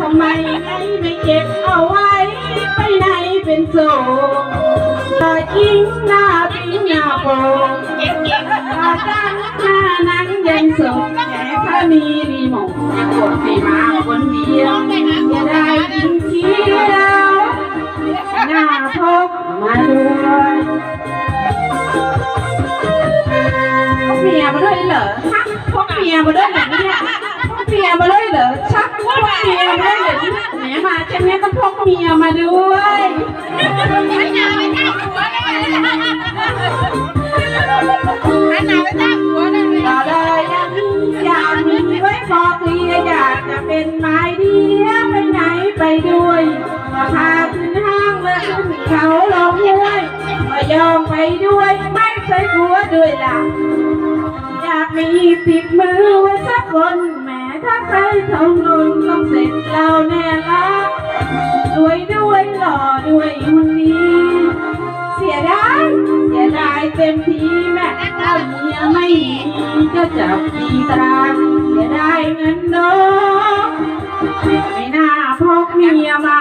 ทำไมไงไม่เก็บเอาไว้ ไปไหนเป็นโจรตายิงหน้าปิ้งหน้าโปงตาจังหน้านั้นยังสดแค่ถ้ามีรีโมทจะกดให้มาคนเดียวจะได้กินเที่ยวหน้าพกมาด้วยพกเมียมาด้วยเหรอฮะพกเมียมาด้วยเหรอเนี่ย เมียมาด้วยเหรอเนี่ยแหมมาแค่นี้ต้องพกเมียมาด้วยไม่นาไม่จ้างหัวเลยอันนาไม่จ้าหัวเลยต่อเลยยังอยากมีไว้พอเคลียร์อยากจะเป็นไม้เดียวไปไหนไปด้วยก็พาขึ้นห้างและขึ้นเขาลงห้วยก็ยอมไปด้วยไม่ใช่หัวด้วยล่ะอยากมีติดมือไว้สักคนแหมถ้าใครท่อง เสร็จแล้วแน่ละรวยด้วยหล่อด้วยวันนี้เสียดายเสียดายเต็มทีแม่ถ้าเมียไม่มีก็จับตีตราเสียดายเงินน้องไม่น่าพกเมียมา